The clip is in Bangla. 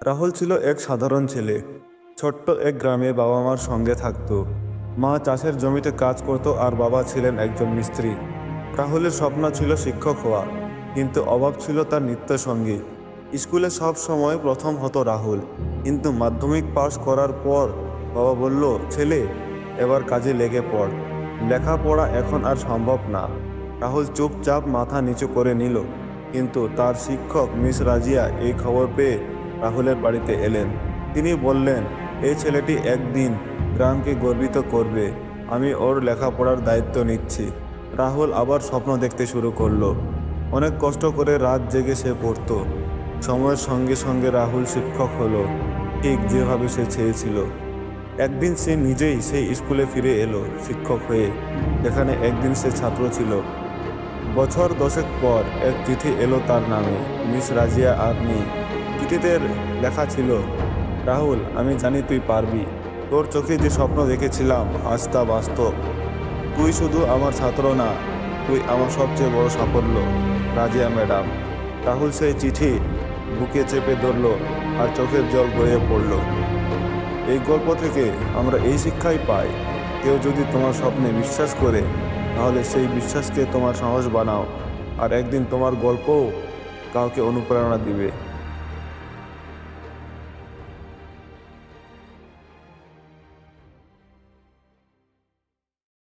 রাহুল ছিল এক সাধারণ ছেলে। ছোট্ট এক গ্রামে বাবা মার সঙ্গে থাকতো। মা চাষের জমিতে কাজ করত আর বাবা ছিলেন একজন মিস্ত্রি। রাহুলের স্বপ্ন ছিল শিক্ষক হওয়া, কিন্তু অভাব ছিল তার নিত্য সঙ্গী স্কুলে সব সময় প্রথম হতো রাহুল, কিন্তু মাধ্যমিক পাশ করার পর বাবা বলল, ছেলে, এবার কাজে লেগে পড়। লেখাপড়া এখন আর সম্ভব না। রাহুল চুপচাপ মাথা নিচু করে নিল, কিন্তু তার শিক্ষক মিস রাজিয়া এই খবর পেয়ে রাহুলের বাড়িতে এলেন। তিনি বললেন, এই ছেলেটি একদিন গ্রামকে গর্বিত করবে। আমি ওর লেখাপড়ার দায়িত্ব নিচ্ছি। রাহুল আবার স্বপ্ন দেখতে শুরু করল। অনেক কষ্ট করে রাত জেগে সে পড়তো। সময়ের সঙ্গে সঙ্গে রাহুল শিক্ষক হলো, ঠিক যেভাবে সে চেয়েছিল। একদিন সে নিজেই সেই স্কুলে ফিরে এলো শিক্ষক হয়ে, যেখানে একদিন সে ছাত্র ছিল। বছর দশেক পর এক চিঠি এলো তার নামে, মিস রাজিয়া আর্মি চিঠিতে লেখা ছিল, রাহুল, আমি জানি তুই পারবি। তোর চোখে যে স্বপ্ন দেখেছিলাম, আজ তা বাস্তব। তুই শুধু আমার ছাত্র না, তুই আমার সবচেয়ে বড় সাফল্য। রাজিয়া ম্যাডাম, রাহুল সেই চিঠি বুকে চেপে ধরল আর চোখের জল গড়িয়ে পড়ল। এই গল্প থেকে আমরা এই শিক্ষাই পাই, কেউ যদি তোমার স্বপ্নে বিশ্বাস করে, তাহলে সেই বিশ্বাসকে তোমার সাহস বানাও। আর একদিন তোমার গল্পও কাউকে অনুপ্রেরণা দিবে।